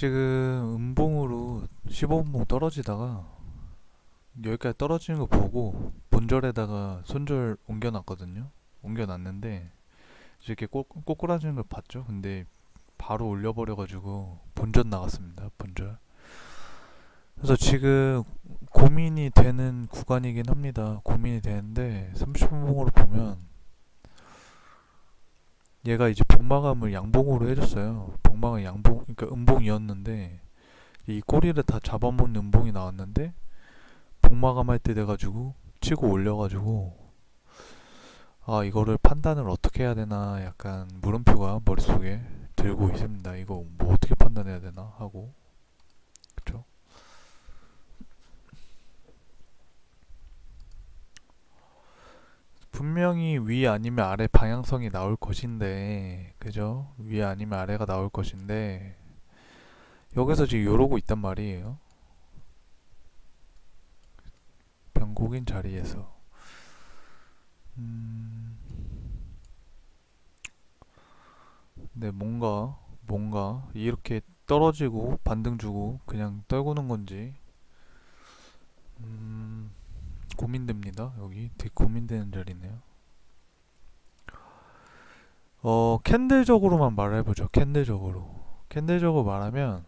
지금 음봉으로 15분봉 떨어지다가 여기까지 떨어지는 거 보고 본절에다가 손절 옮겨놨거든요. 옮겨놨는데 이렇게 꼬, 꼬꾸라지는 걸 봤죠. 근데 바로 올려버려가지고 본전 나갔습니다. 본절. 그래서 지금 고민이 되는 구간이긴 합니다. 고민이 되는데 30분봉으로 보면 얘가 이제 복마감을 양봉으로 해줬어요. 복마가 양봉, 그러니까 음봉이었는데 이 꼬리를 다 잡아먹는 음봉이 나왔는데 복마감 할 때 돼가지고 치고 올려가지고 아 이거를 판단을 어떻게 해야 되나 약간 물음표가 머릿속에 들고 있습니다. 이거 뭐 어떻게 판단해야 되나 하고 그쵸? 분명히 위 아니면 아래 방향성이 나올 것인데 그죠? 위 아니면 아래가 나올 것인데 여기서 지금 이러고 있단 말이에요. 변곡인 자리에서 음... 네 뭔가 뭔가 이렇게 떨어지고 반등 주고 그냥 떨구는 건지 음... 고민됩니다. 여기 되게 고민되는 자리네요. 어, 캔들적으로만 말해보죠. 캔들적으로. 캔들적으로 말하면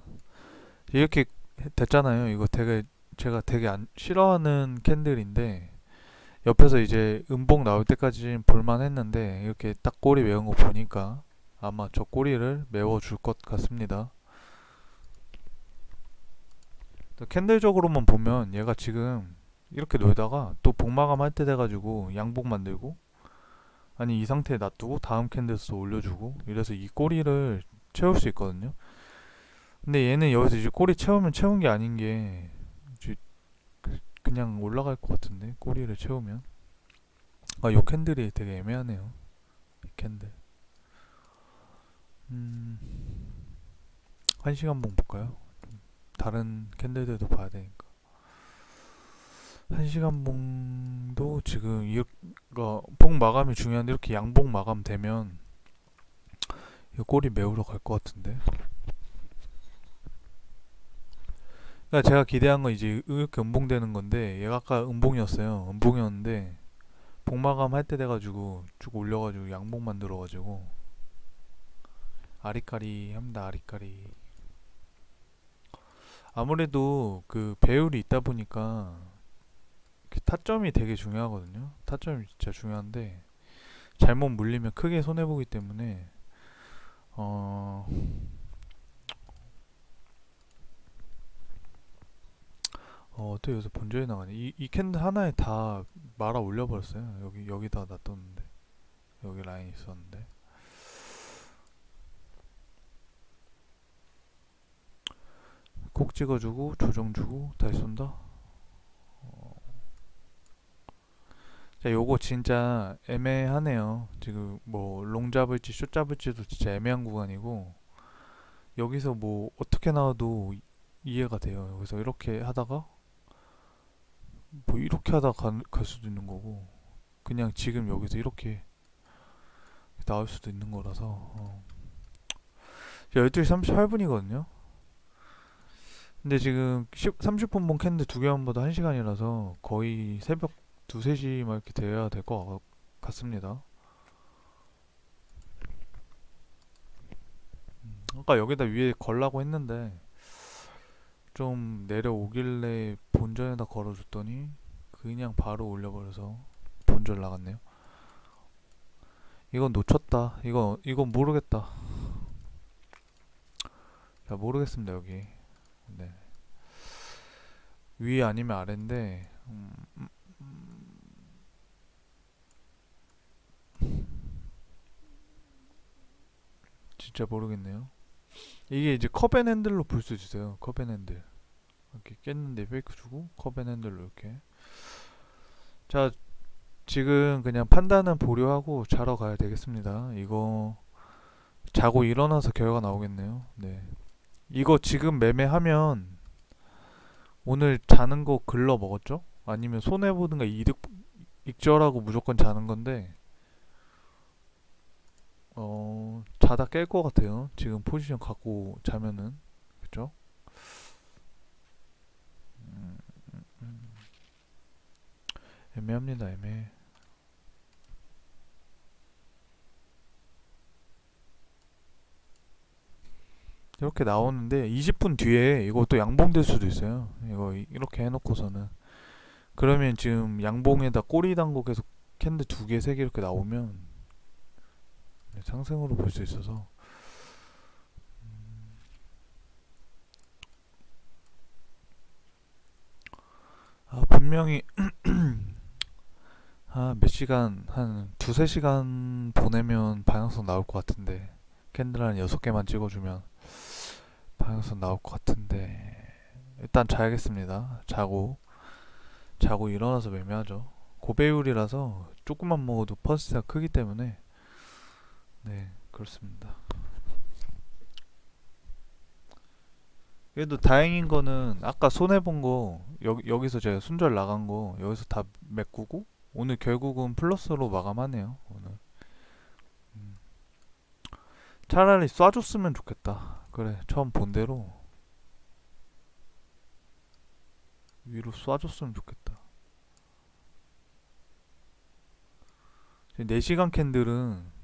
이렇게 됐잖아요. 이거 되게 제가 되게 안 싫어하는 캔들인데 옆에서 이제 음봉 나올 때까지 볼만 했는데 이렇게 딱 꼬리 메운 거 보니까 아마 저 꼬리를 메워줄 것 같습니다. 캔들적으로만 보면 얘가 지금 이렇게 놀다가 또 복마감 할 때 돼가지고 양복 만들고 아니 이 상태에 놔두고 다음 캔들스 올려주고 이래서 이 꼬리를 채울 수 있거든요. 근데 얘는 여기서 이제 꼬리 채우면 채운 게 아닌 게 그- 그냥 올라갈 것 같은데 꼬리를 채우면. 아 요 캔들이 되게 애매하네요 이 캔들. 음... 한 시간 봉 볼까요? 다른 캔들들도 봐야 되니까 한 시간 봉도 지금 이거 봉 마감이 중요한데 이렇게 양봉 마감 되면 이 꼬리 메우러 갈 것 같은데. 그러니까 제가 기대한 건 이제 이렇게 음봉되는 건데 얘가 아까 음봉이었어요. 음봉이었는데 봉 마감 할 때 돼가지고 쭉 올려가지고 양봉 만들어가지고 아리까리 합니다. 아리까리. 아무래도 그 배율이 있다 보니까 그 타점이 되게 중요하거든요. 타점이 진짜 중요한데 잘못 물리면 크게 손해 보기 때문에 어. 어, 어떻게 여기서 본전이 나가네. 이, 이 캔들 하나에 다 말아 올려버렸어요. 여기, 여기다 놔뒀는데. 여기 라인 있었는데. 콕 찍어주고, 조정 주고, 다시 쏜다. 자, 요거 진짜 애매하네요. 지금 뭐 롱 잡을지 숏 잡을지도 진짜 애매한 구간이고 여기서 뭐 어떻게 나와도 이- 이해가 돼요. 여기서 이렇게 하다가 뭐 이렇게 하다가 갈, 갈 수도 있는 거고 그냥 지금 여기서 이렇게 나올 수도 있는 거라서 어. 12시 38분이거든요. 근데 지금 30분 본 캔들 두 개만 봐도 1시간이라서 거의 새벽 두세 시막 이렇게 돼야 될 것 같습니다. 음, 아까 여기다 위에 걸라고 했는데 좀 내려오길래 본전에다 걸어줬더니 그냥 바로 올려버려서 본전 나갔네요. 이건 놓쳤다. 이거 이건 모르겠다. 자 모르겠습니다 여기. 네. 위 아니면 아래인데 음, 음, 진짜 모르겠네요. 이게 이제 컵앤 핸들로 볼 수 있어요. 컵앤 핸들. 이렇게 깼는데 페이크 주고 컵앤 핸들로 이렇게. 자, 지금 그냥 판단은 보류하고 자러 가야 되겠습니다. 이거 자고 일어나서 결과 나오겠네요. 네. 이거 지금 매매하면 오늘 자는 거 글러 먹었죠? 아니면 손해 보든가 이득 익절하고 무조건 자는 건데 어 자다 깰 것 같아요. 지금 포지션 갖고 자면은 그죠? 음, 음, 음. 애매합니다. 애매. 이렇게 나오는데 20분 뒤에 또 양봉될 수도 있어요. 이거 이- 이렇게 해놓고서는 그러면 지금 양봉에다 꼬리 단고 계속 캔들 두 개, 세 개 이렇게 나오면 네, 상승으로 볼 수 있어서 음. 아 분명히 아몇 시간 한 두세 시간 보내면 방향성 나올 것 같은데 캔들 한 여섯 개만 찍어주면 방향성 나올 것 같은데 일단 자야겠습니다. 자고 자고 일어나서 매매하죠. 고배율이라서 조금만 먹어도 퍼스트가 크기 때문에 네 그렇습니다. 그래도 다행인 거는 아까 손해 본거 여기 여기 서 제가 순절 나간 거 여기서 다 메꾸고 오늘 결국은 플러스로 마감하네요. 오늘 음. 차라리 쏴줬으면 좋겠다. 그래 처음 본 대로 위로 쏴줬으면 좋겠다. 4시간 캔들은 어,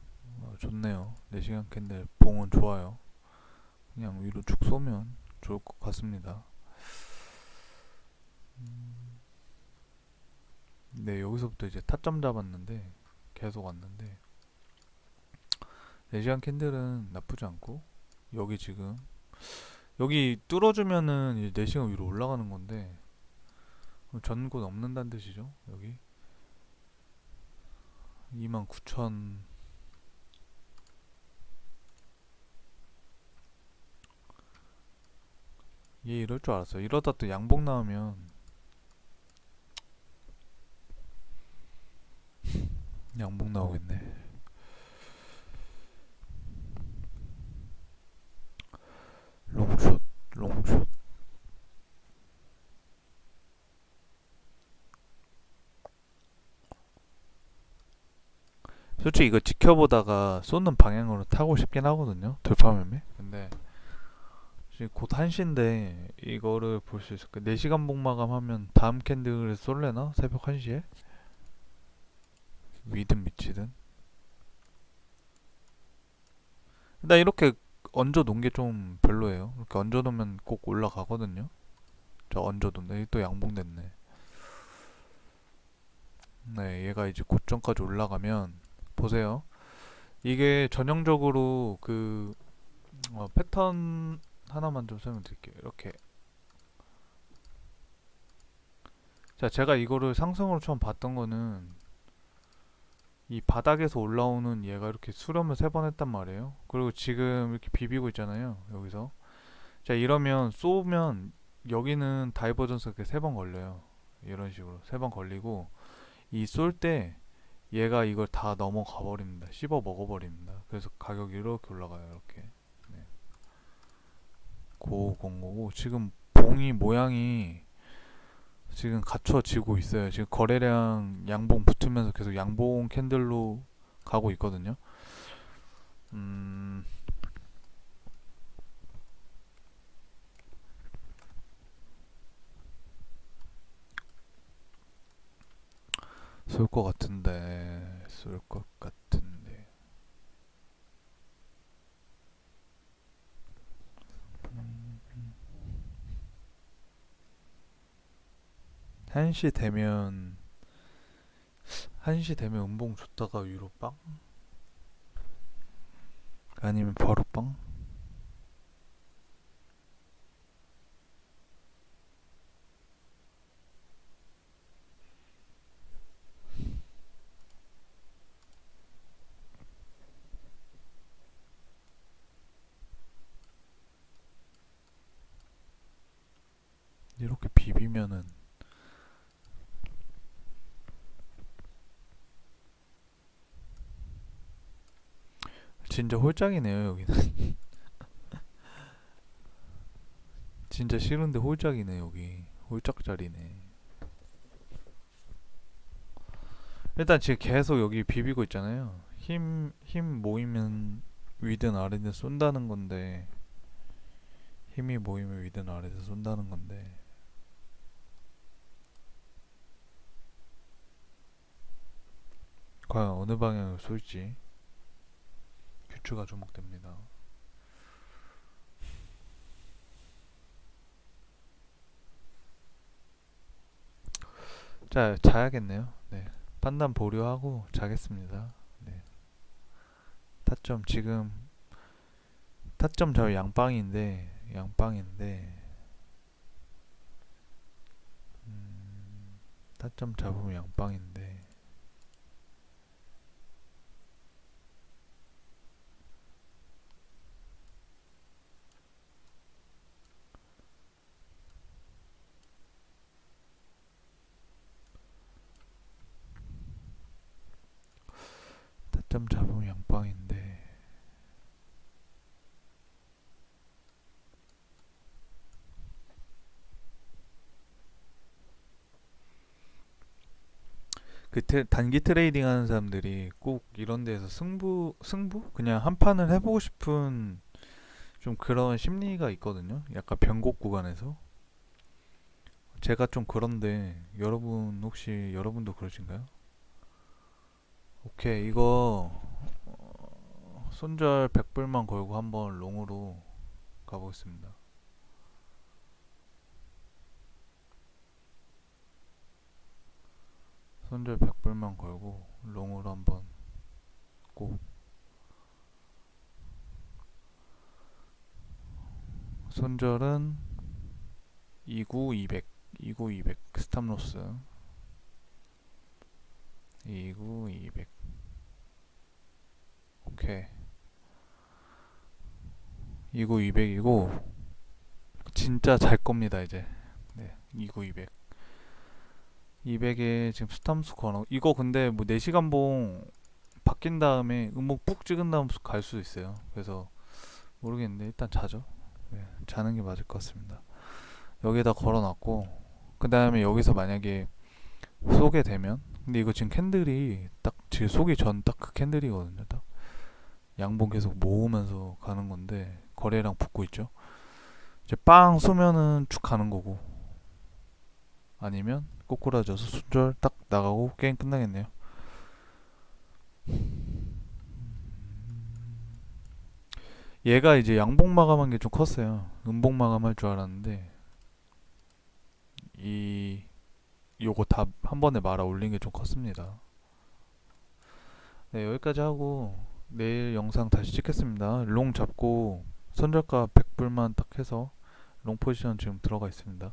좋네요. 4시간 캔들 봉은 좋아요. 그냥 위로 쭉 쏘면 좋을 것 같습니다. 음, 네, 여기서부터 이제 타점 잡았는데 계속 왔는데 4시간 캔들은 나쁘지 않고 여기 지금 여기 뚫어주면은 이제 4시간 위로 올라가는 건데 전고 넘는다는 뜻이죠. 여기 29,000 얘 이럴 줄 알았어. 이러다 또 양복 나오면 양복 나오겠네. 롱숏, 롱숏. 솔직히 이거 지켜보다가 쏘는 방향으로 타고 싶긴 하거든요. 돌파매매. 근데 지금 곧 1시인데 이거를 볼 수 있을까? 4시간 복마감 하면 다음 캔들을 쏠래나? 새벽 1시에? 위든 미치든. 나 이렇게 얹어 놓은 게 좀 별로예요. 이렇게 얹어 놓으면 꼭 올라가거든요. 저 얹어 놓네. 또 양봉됐네. 네, 얘가 이제 고점까지 올라가면 보세요. 이게 전형적으로 그 어, 패턴 하나만 좀 설명드릴게요. 이렇게. 자, 제가 이거를 상승으로 처음 봤던 거는 이 바닥에서 올라오는 얘가 이렇게 수렴을 세 번 했단 말이에요. 그리고 지금 이렇게 비비고 있잖아요. 여기서. 자, 이러면 쏘면 여기는 다이버전스 이렇게 세 번 걸려요. 이런 식으로 세 번 걸리고 이 쏠 때 얘가 이걸 다 넘어가 버립니다. 씹어 먹어 버립니다. 그래서 가격이 이렇게 올라가요. 이렇게. 네. 고건 거고 지금 봉이 모양이 지금 갖춰지고 있어요. 지금 거래량 양봉 붙으면서 계속 양봉 캔들로 가고 있거든요. 음. 쏠 것 같은데 쏠 것 같은데 음. 1시 되면 1시 되면 음봉 줬다가 위로 빵? 아니면 바로 빵? 이렇게 비비면은 진짜 홀짝이네요 여기는. 진짜 싫은데 홀짝이네 여기. 홀짝 자리네. 일단 지금 계속 여기 비비고 있잖아요. 힘, 힘 모이면 위든 아래든 쏜다는 건데 힘이 모이면 위든 아래든 쏜다는 건데. 과연 어느 방향으로 쏠지 규추가 주목됩니다. 자, 자야겠네요. 네. 판단 보류하고 자겠습니다. 네. 타점 지금 타점 저 양방인데 양방인데 음, 타점 잡으면 양방인데 타점 잡으면 양방인데 그 트, 단기 트레이딩 하는 사람들이 꼭 이런 데서 승부 승부 그냥 한 판을 해보고 싶은 좀 그런 심리가 있거든요. 약간 변곡 구간에서 제가 좀 그런데 여러분 혹시 여러분도 그러신가요? 오케이 이거 어, 손절 100불만 걸고 한번 롱으로 가보겠습니다. 손절 100불만 걸고 롱으로 한번 꼭. 손절은 29 200 29 200 스탑로스. 29 200 오케이. 29 200이고 진짜 잘 겁니다 이제. 네29 200 200에 지금 스탐수 걸어 이거 근데 뭐 4시간 봉 바뀐 다음에 음목 푹 찍은 다음 갈 수도 있어요. 그래서 모르겠는데 일단 자죠. 네, 자는 게 맞을 것 같습니다. 여기에다 걸어놨고 그 다음에 여기서 만약에 쏘게 되면 근데 이거 지금 캔들이 딱 지금 쏘기 전 딱 그 캔들이거든요 딱. 양봉 계속 모으면서 가는 건데 거래량 붙고 있죠. 이제 빵 쏘면은 쭉 가는 거고 아니면 꼬꾸라져서 손절 딱 나가고 게임 끝나겠네요. 얘가 이제 양봉 마감한 게 좀 컸어요. 음봉 마감할 줄 알았는데 이 요거 다 한 번에 말아 올린 게 좀 컸습니다. 네, 여기까지 하고 내일 영상 다시 찍겠습니다. 롱 잡고 손절가 100불만 딱 해서 롱 포지션 지금 들어가 있습니다.